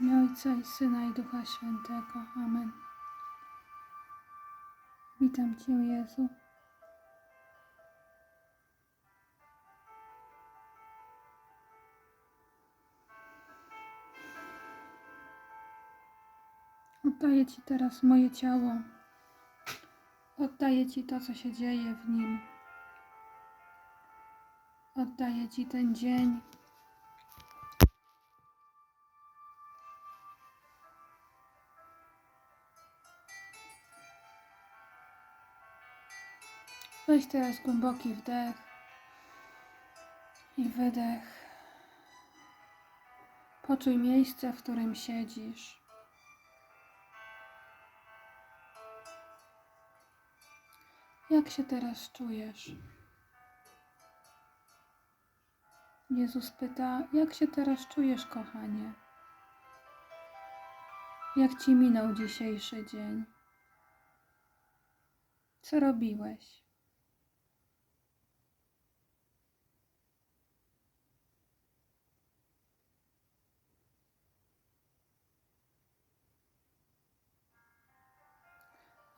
Imię Ojca i Syna i Ducha Świętego. Amen. Witam Cię, Jezu. Oddaję Ci teraz moje ciało. Oddaję Ci to, co się dzieje w nim. Oddaję Ci ten dzień. Weź teraz głęboki wdech i wydech. Poczuj miejsce, w którym siedzisz. Jak się teraz czujesz? Jezus pyta, jak się teraz czujesz, kochanie? Jak ci minął dzisiejszy dzień? Co robiłeś?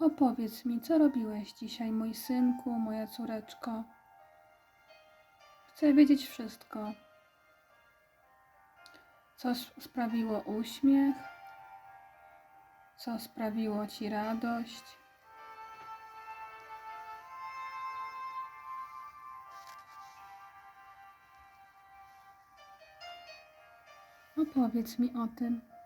Opowiedz mi, co robiłeś dzisiaj, mój synku, moja córeczko. Chcę wiedzieć wszystko. Co sprawiło uśmiech? Co sprawiło ci radość? Opowiedz mi o tym.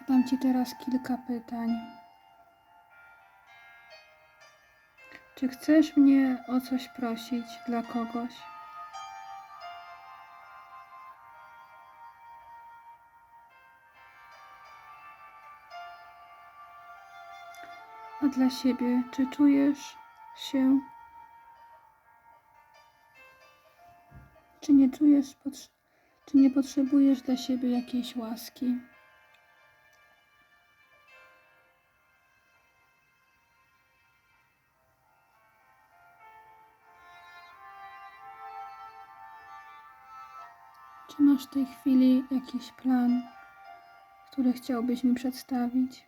Zadam Ci teraz kilka pytań. Czy chcesz mnie o coś prosić dla kogoś? A dla siebie, czy czujesz się, czy nie czujesz, czy nie potrzebujesz dla siebie jakiejś łaski? Czy masz w tej chwili jakiś plan, który chciałbyś mi przedstawić?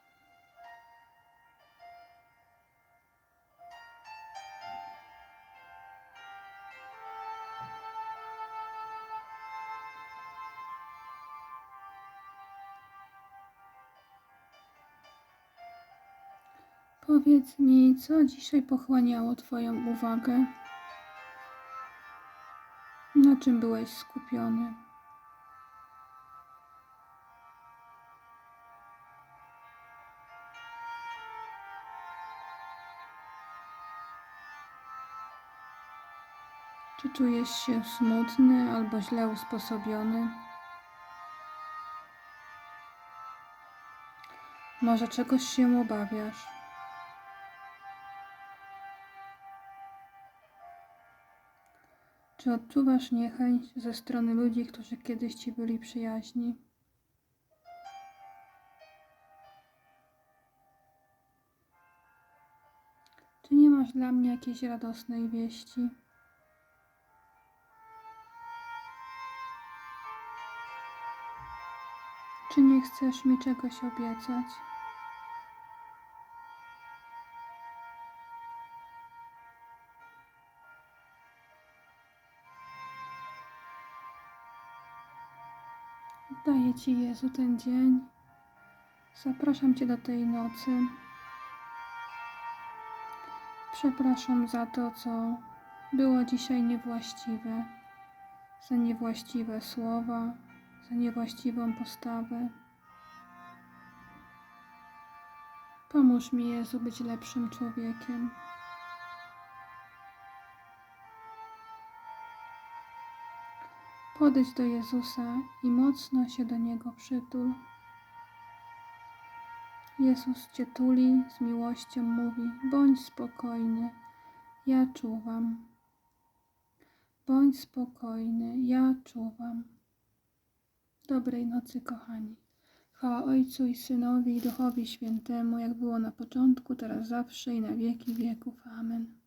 Powiedz mi, co dzisiaj pochłaniało Twoją uwagę? Na czym byłeś skupiony? Czy czujesz się smutny albo źle usposobiony? Może czegoś się obawiasz? Czy odczuwasz niechęć ze strony ludzi, którzy kiedyś ci byli przyjaźni? Czy nie masz dla mnie jakiejś radosnej wieści? Czy nie chcesz mi czegoś obiecać? Daję Ci, Jezu, ten dzień. Zapraszam Cię do tej nocy. Przepraszam za to, co było dzisiaj niewłaściwe, za niewłaściwe słowa, za niewłaściwą postawę. Pomóż mi, Jezu, być lepszym człowiekiem. Podejdź do Jezusa i mocno się do Niego przytul. Jezus Cię tuli, z miłością mówi: bądź spokojny, ja czuwam. Bądź spokojny, ja czuwam. Dobrej nocy, kochani. Chwała Ojcu i Synowi i Duchowi Świętemu, jak było na początku, teraz zawsze i na wieki wieków. Amen.